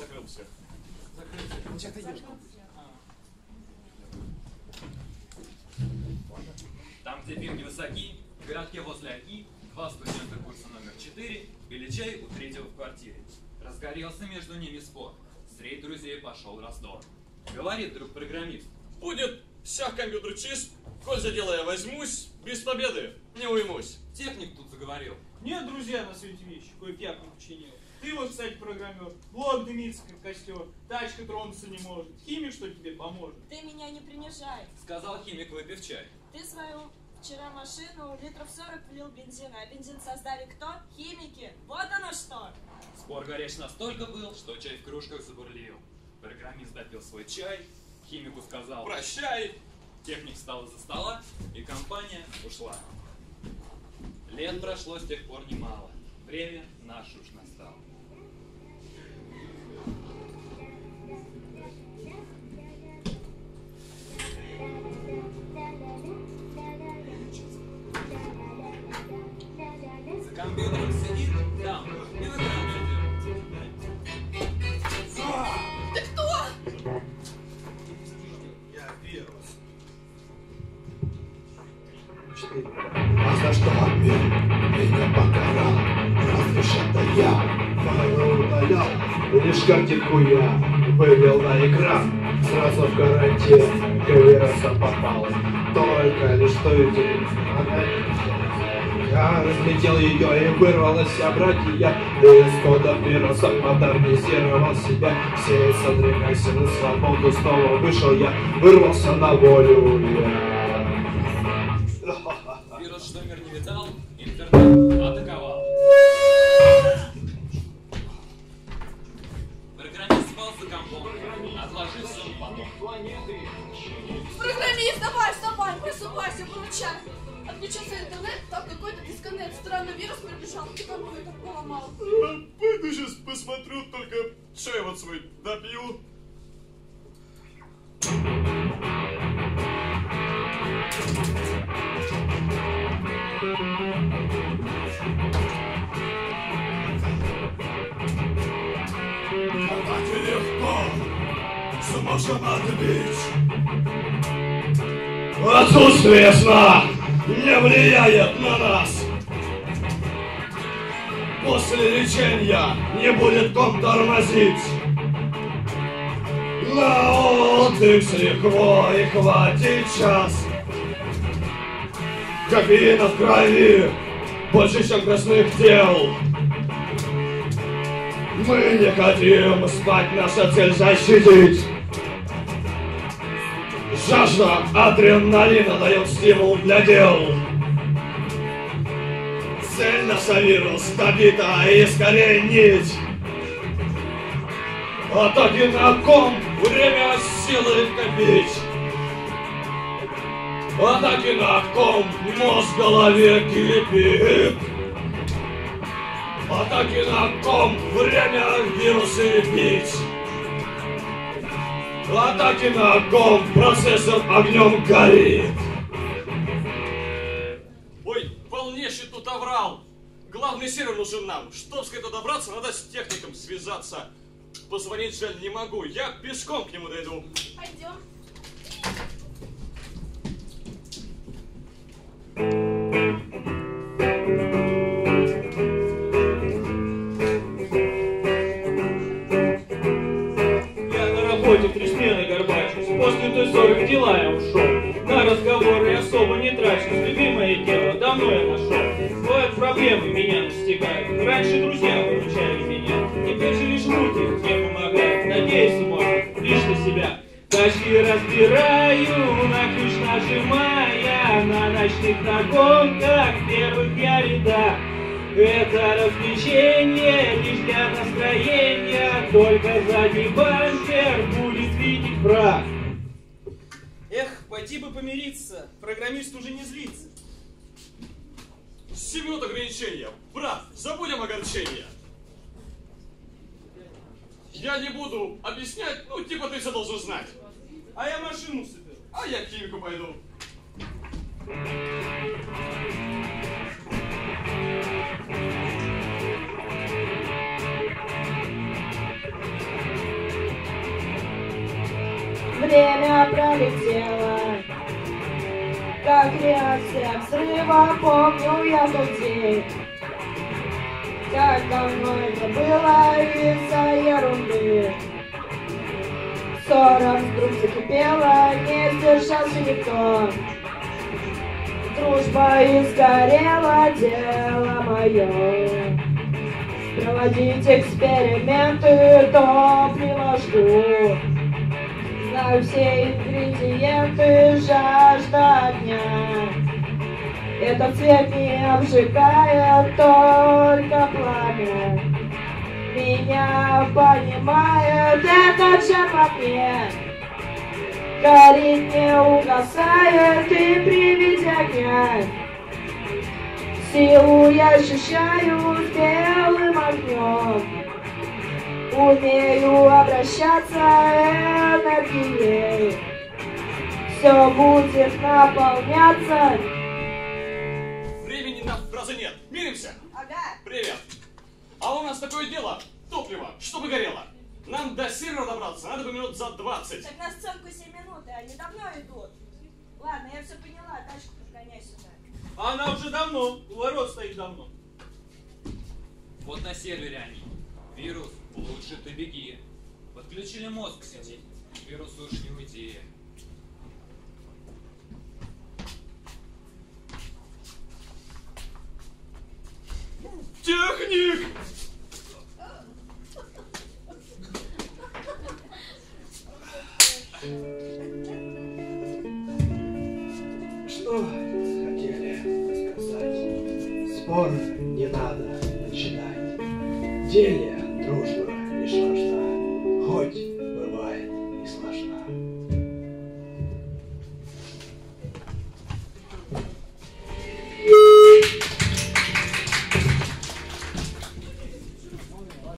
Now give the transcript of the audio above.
закрылся. Он сейчас отойдешь. Там, где пинги высоки, в городке возле Оки, два студента курса номер 4 пили чай у третьего в квартире. Разгорелся между ними спор. Среди друзей пошел раздор. Говорит друг программист. Будет всяк компьютер чист, коль за дело я возьмусь, без победы не уймусь. Техник тут заговорил. Нет, друзья, на свете вещи, кое пятна починил. Ты вот, кстати, программер, блок дымится, как костер, тачка тронуться не может. Химик, что тебе поможет? Ты меня не принижай. Сказал химик, выпив чай. Ты свою вчера машину литров 40 влил бензина, а бензин создали кто? Химики. Вот оно что. Спор горяч настолько был, что чай в кружках забурлил. Программист допил свой чай, химику сказал Прощай. Техник встал из-за стола, и компания ушла. Лет прошло с тех пор немало. Время наше уж настало. За компьютером сидит, там. Ты кто? Я вирус. Четыре. Что мир меня покарал? Разве ж это я? Файлы удалял? Лишь картинку я вывел на экран. Сразу в карантин к вирусам попал Только лишь что видели я разлетел ее и вырвалась обратья Из кода вируса модернизировал себя. Все содрогайся на свободу Снова вышел я, вырвался на волю я видал, интернет атаковал. Программист спал за компом, отложив сон потом. Программист, давай, вставай, просыпайся, выручай. Отключился интернет, там какой-то дисконнект. Странный вирус прибежал, ты компьютер поломал. Пойду сейчас посмотрю, только чай вот свой допью. Сможем отбить Отсутствие сна не влияет на нас. После лечения не будет ком тормозить. На отдых с лихвой хватит час. Кофеина в крови больше, чем красных тел мы не хотим спать, наша цель защитить. Жажда адреналина дает стимул для дел. Цель наша вирус добита искоренить. Атаки на ком, время силы копить. Атаки на ком, мозг голове кипит. Атаки на ком, время вирусы бить. Атаки на ком, процессор огнем горит. Ой, полнейший тут оврал. Главный сервер нужен нам. Чтоб с это добраться, надо с техником связаться. Позвонить жаль не могу. Я пешком к нему дойду. Пойдем. После той ссоры в дела я ушел. На разговоры особо не трачусь, любимое дело давно я нашел. Бывают проблемы, меня настигают, раньше друзья выручали меня. Теперь же лишь руки мне помогают, надеюсь, может, лишь на себя. Тачки разбираю, на ключ нажимая, на ночных нагонках первых я рядах. Это развлечение лишь для настроения, только задний бампер будет видеть прах. Пойти бы помириться, программист уже не злится. Семь минут ограничения. Брат, забудем огорчение. Я не буду объяснять, ну, типа ты все должен знать. А я машину соберу. А я к химику пойду. время пролетело. Как реакция взрыва, помню я тот день. Как давно это было из-за ерунды. Ссора вдруг закипела, не сдержался никто. Дружба изгорела, дело мое. Проводить эксперименты, топливо жду. Знаю все ингредиенты, жажда дня. Этот цвет не обжигает, только пламя. Меня понимает этот жар во мне. Горит, не угасает и при виде огня. Силу я ощущаю белым огнем. Умею обращаться энергией. Все будет наполняться. Времени на фразы нет. Миримся? Ага. Привет. А у нас такое дело. Топливо, чтобы горело. Нам до Сирова добраться надо бы минут за 20. Так на сценку 7 минут, и они давно идут. Ладно, я все поняла, тачку подгоняй сюда. А она уже давно, у ворот стоит давно. Вот на сервере они. Вирус, лучше ты беги. Подключили мозг к сети. Вирусу уж не уйти. Техник! Что хотели сказать? Спор не надо начинать. Деле дружба